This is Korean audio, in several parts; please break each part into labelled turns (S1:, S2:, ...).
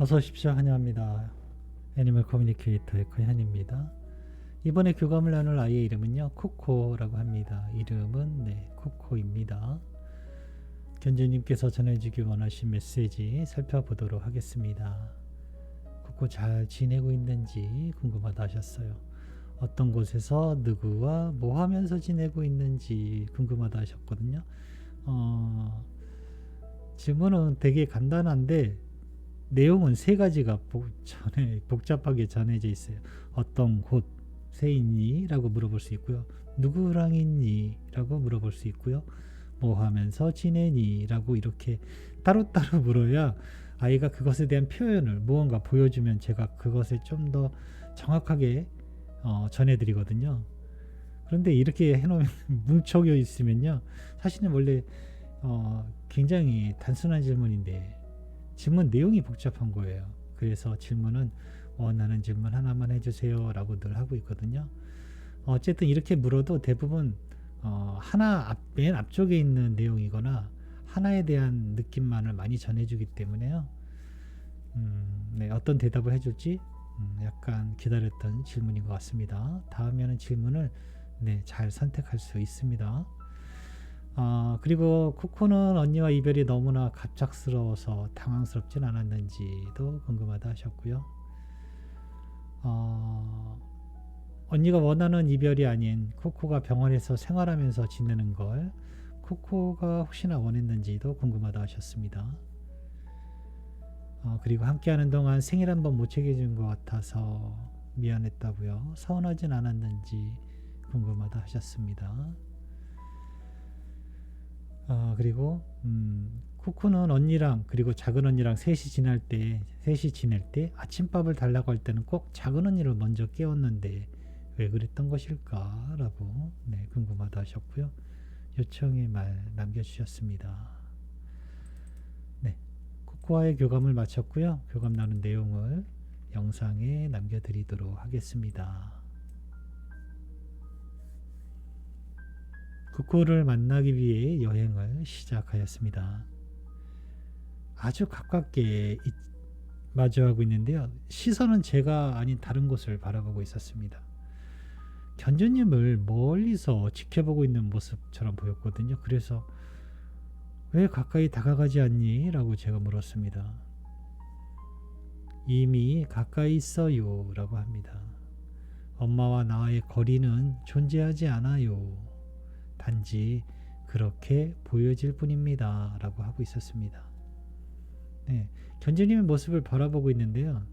S1: 어서 오십시오. 환영합니다. 애니멀 커뮤니케이터의柯현입니다. 이번에 교감을 나눌 아이의 이름은요. 코코라고 합니다. 이름은 네, 코코입니다. 견주님께서 전해주기 원하신 메시지 살펴보도록 하겠습니다. 코코 잘 지내고 있는지 궁금하다 하셨어요. 어떤 곳에서 누구와 뭐 하면서 지내고 있는지 궁금하다 하셨거든요. 어, 질문은 되게 간단한데 내용은 세 가지가 복, 전에, 복잡하게 전해져 있어요. 어떤 곳에 있니? 라고 물어볼 수 있고요. 누구랑 있니? 라고 물어볼 수 있고요. 뭐 하면서 지내니? 라고 이렇게 따로따로 물어야 아이가 그것에 대한 표현을 무언가 보여주면 제가 그것을 좀더 정확하게 어, 전해드리거든요. 그런데 이렇게 해놓으면 뭉쳐져 있으면요. 사실은 원래 어, 굉장히 단순한 질문인데 질문 내용이 복잡한 거예요. 그래서 질문은 원하는 질문 하나만 해주세요 라고 늘 하고 있거든요. 어쨌든 이렇게 물어도 대부분 어, 하나 앞, 맨 앞쪽에 있는 내용이거나 하나에 대한 느낌만을 많이 전해주기 때문에요. 음, 네, 어떤 대답을 해줄지 음, 약간 기다렸던 질문인 것 같습니다. 다음에는 질문을 네, 잘 선택할 수 있습니다. 어, 그리고 코코는 언니와 이별이 너무나 갑작스러워서 당황스럽진 않았는지도 궁금하다 하셨고요. 어, 언니가 원하는 이별이 아닌 코코가 병원에서 생활하면서 지내는 걸 코코가 혹시나 원했는지도 궁금하다 하셨습니다. 어, 그리고 함께하는 동안 생일 한번 못 챙겨준 것 같아서 미안했다고요. 서운하진 않았는지 궁금하다 하셨습니다. 어, 그리고 음, 쿠쿠는 언니랑 그리고 작은 언니랑 셋이 지낼 때 셋이 지낼 때 아침밥을 달라고 할 때는 꼭 작은 언니를 먼저 깨웠는데 왜 그랬던 것일까라고 네, 궁금하다 하셨고요. 요청의 말 남겨주셨습니다. 네, 쿠쿠와의 교감을 마쳤고요. 교감 나눈 내용을 영상에 남겨드리도록 하겠습니다. 쿠쿠를 만나기 위해 여행을 시작하였습니다. 아주 가깝게 이- 마주하고 있는데요. 시선은 제가 아닌 다른 곳을 바라보고 있었습니다. 견주님을 멀리서 지켜보고 있는 모습처럼 보였거든요. 그래서 왜 가까이 다가가지 않니? 라고 제가 물었습니다. 이미 가까이 있어요. 라고 합니다. 엄마와 나의 거리는 존재하지 않아요. 단지 그렇게 보여질 뿐입니다. 라고 하고 있었습니다. 네, 견주님의 모습을 바라보고 있는데요.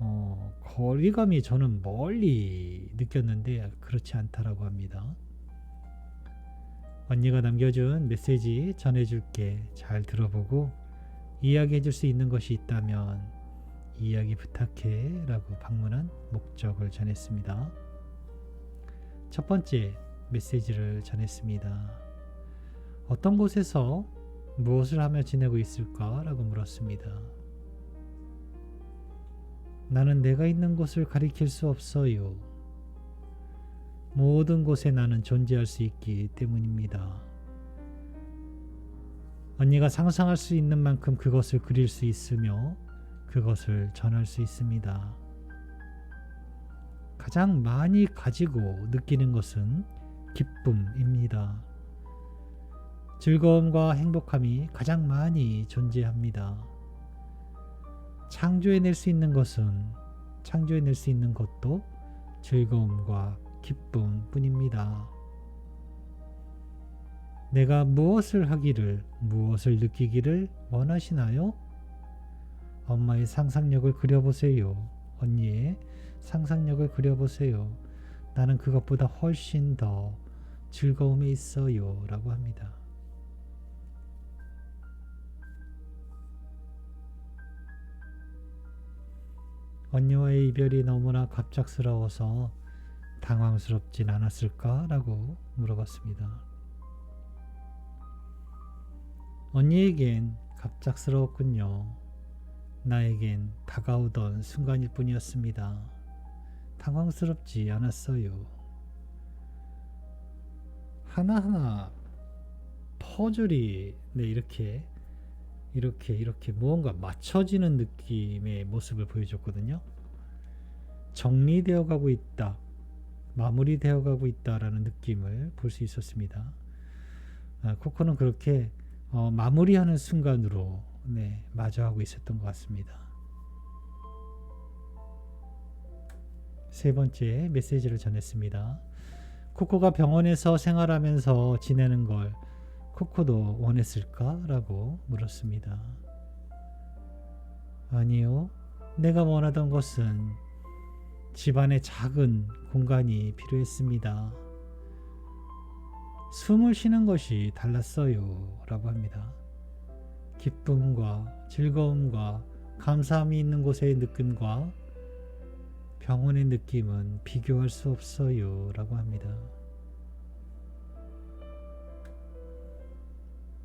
S1: 어, 거리감이 저는 멀리 느꼈는데 그렇지 않다라고 합니다. 언니가 남겨준 메시지 전해줄게. 잘 들어보고 이야기해줄 수 있는 것이 있다면 이야기 부탁해. 라고 방문한 목적을 전했습니다. 첫 번째 메시지를 전했습니다. 어떤 곳에서 무엇을 하며 지내고 있을까? 라고 물었습니다. 나는 내가 있는 곳을 가리킬 수 없어요. 모든 곳에 나는 존재할 수 있기 때문입니다. 언니가 상상할 수 있는 만큼 그것을 그릴 수 있으며 그것을 전할 수 있습니다. 가장 많이 가지고 느끼는 것은 기쁨입니다. 즐거움과 행복함이 가장 많이 존재합니다. 창조해낼 수 있는 것은 창조해낼 수 있는 것도 즐거움과 기쁨 뿐입니다. 내가 무엇을 하기를, 무엇을 느끼기를 원하시나요? 엄마의 상상력을 그려보세요. 언니의 상상력을 그려보세요. 나는 그것보다 훨씬 더 즐거움에 있어요. 라고 합니다. 언니와의 이별이 너무나 갑작스러워서 당황스럽진 않았을까 라고 물어봤습니다. 언니에겐 갑작스러웠군요. 나에겐 다가오던 순간일 뿐이었습니다. 당황스럽지 않았어요. 하나하나 퍼즐이 네, 이렇게 이렇게 이렇게 무언가 맞춰지는 느낌의 모습을 보여줬거든요. 정리되어 가고 있다. 마무리되어 가고 있다라는 느낌을 볼 수 있었습니다. 아, 코코는 그렇게 어, 마무리하는 순간으로 네, 마주하고 있었던 것 같습니다. 세 번째 메시지를 전했습니다. 코코가 병원에서 생활하면서 지내는 걸 코코도 원했을까 라고 물었습니다. 아니요. 내가 원하던 것은 집안의 작은 공간이 필요했습니다. 숨을 쉬는 것이 달랐어요. 라고 합니다. 기쁨과 즐거움과 감사함이 있는 곳의 느낌과 병원의 느낌은 비교할 수 없어요. 라고 합니다.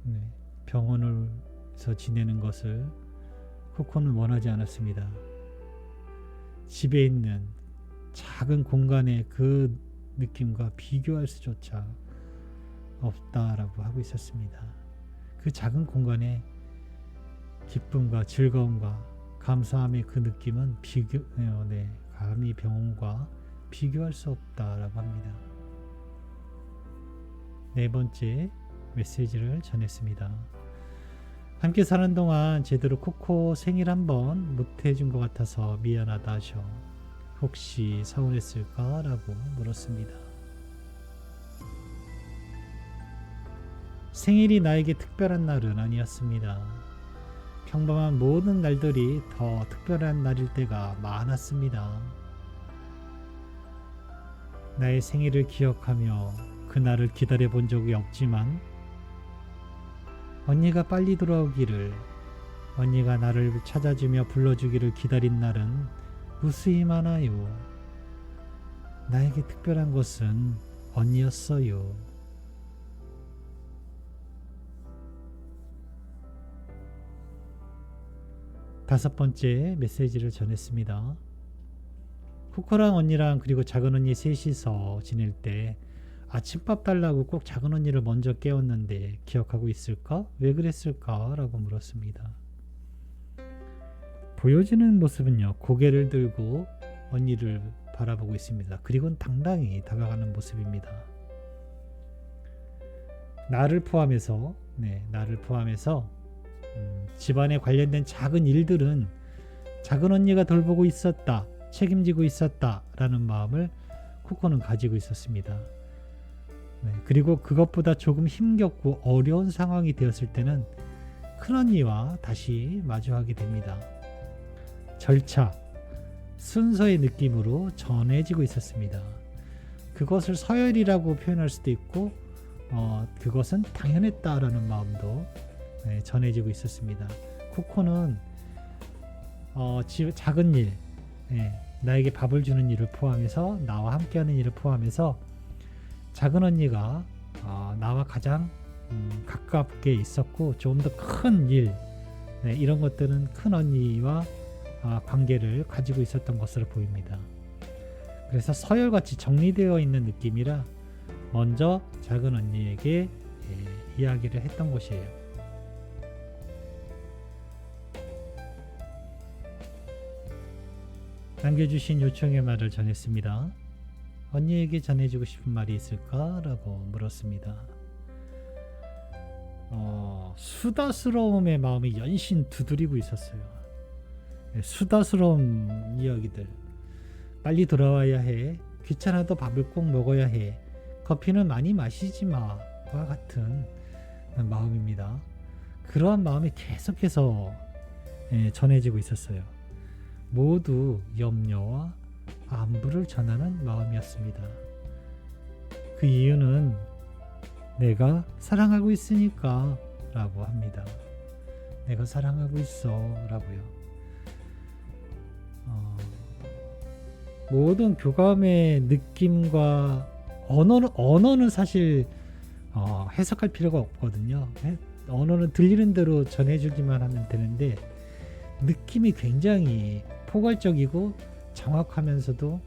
S1: 네, 병원에서 지내는 것을 코코는 원하지 않았습니다. 집에 있는 작은 공간의 그 느낌과 비교할 수조차 없다라고 하고 있었습니다. 그 작은 공간에 기쁨과 즐거움과 감사함의 그 느낌은 비교, 어, 네, 감히 병원과 비교할 수 없다라고 합니다. 네 번째 메시지를 전했습니다. 함께 사는 동안 제대로 코코 생일 한번 못 해준 것 같아서 미안하다 하셔. 혹시 서운했을까라고 물었습니다. 생일이 나에게 특별한 날은 아니었습니다. 평범한 모든 날들이 더 특별한 날일 때가 많았습니다. 나의 생일을 기억하며 그날을 기다려 본 적이 없지만 언니가 빨리 돌아오기를 언니가 나를 찾아주며 불러주기를 기다린 날은 무수히 많아요. 나에게 특별한 것은 언니였어요. 다섯 번째 메시지를 전했습니다. 코코랑 언니랑 그리고 작은 언니 셋이서 지낼 때 아침밥 달라고 꼭 작은 언니를 먼저 깨웠는데 기억하고 있을까? 왜 그랬을까? 라고 물었습니다. 보여지는 모습은요, 고개를 들고 언니를 바라보고 있습니다. 그리고 당당히 다가가는 모습입니다. 나를 포함해서, 네, 나를 포함해서 음, 집안에 관련된 작은 일들은 작은 언니가 돌보고 있었다, 책임지고 있었다라는 마음을 코코는 가지고 있었습니다. 네, 그리고 그것보다 조금 힘겹고 어려운 상황이 되었을 때는 큰 언니와 다시 마주하게 됩니다. 절차, 순서의 느낌으로 전해지고 있었습니다. 그것을 서열이라고 표현할 수도 있고, 어, 그것은 당연했다라는 마음도 네, 전해지고 있었습니다. 코코는 어, 집, 작은 일, 네, 나에게 밥을 주는 일을 포함해서 나와 함께하는 일을 포함해서 작은 언니가 어, 나와 가장 음, 가깝게 있었고 좀 더 큰 일, 네, 이런 것들은 큰 언니와 어, 관계를 가지고 있었던 것으로 보입니다. 그래서 서열같이 정리되어 있는 느낌이라 먼저 작은 언니에게 예, 이야기를 했던 것이에요. 남겨주신 요청의 말을 전했습니다. 언니에게 전해주고 싶은 말이 있을까? 라고 물었습니다. 어, 수다스러움의 마음이 연신 두드리고 있었어요. 네, 수다스러운 이야기들. 빨리 돌아와야 해. 귀찮아도 밥을 꼭 먹어야 해. 커피는 많이 마시지 마. 와 같은 마음입니다. 그러한 마음이 계속해서 예, 전해지고 있었어요. 모두 염려와 안부를 전하는 마음이었습니다. 그 이유는 내가 사랑하고 있으니까 라고 합니다. 내가 사랑하고 있어 라고요. 어, 모든 교감의 느낌과 언어는, 언어는 사실 어, 해석할 필요가 없거든요. 언어는 들리는 대로 전해주기만 하면 되는데 느낌이 굉장히 포괄적이고 정확하면서도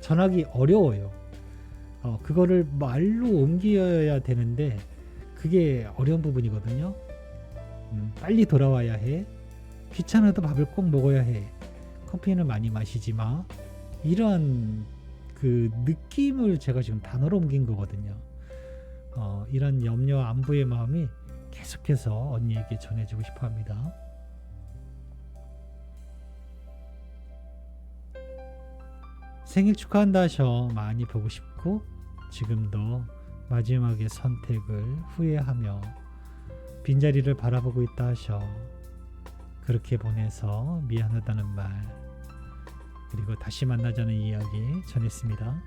S1: 전하기 어려워요. 어, 그거를 말로 옮겨야 되는데 그게 어려운 부분이거든요. 음, 빨리 돌아와야 해. 귀찮아도 밥을 꼭 먹어야 해. 커피는 많이 마시지 마. 이런 그 느낌을 제가 지금 단어로 옮긴 거거든요. 어, 이런 염려 안부의 마음이 계속해서 언니에게 전해주고 싶어 합니다. 생일 축하한다 하셔 많이 보고 싶고 지금도 마지막의 선택을 후회하며 빈자리를 바라보고 있다 하셔 그렇게 보내서 미안하다는 말 그리고 다시 만나자는 이야기 전했습니다.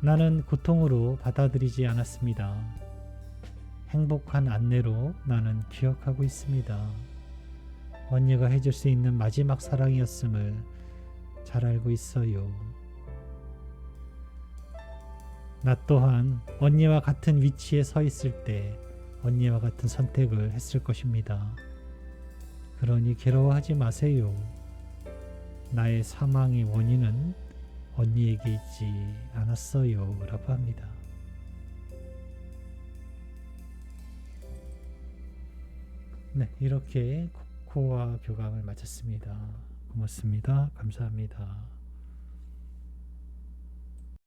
S1: 나는 고통으로 받아들이지 않았습니다. 행복한 안내로 나는 기억하고 있습니다. 언니가 해줄 수 있는 마지막 사랑이었음을 잘 알고 있어요. 나 또한 언니와 같은 위치에 서 있을 때 언니와 같은 선택을 했을 것입니다. 그러니 괴로워하지 마세요. 나의 사망의 원인은 언니에게 있지 않았어요. 라고 합니다. 네, 이렇게 코코아 교감을 마쳤습니다. 고맙습니다. 감사합니다.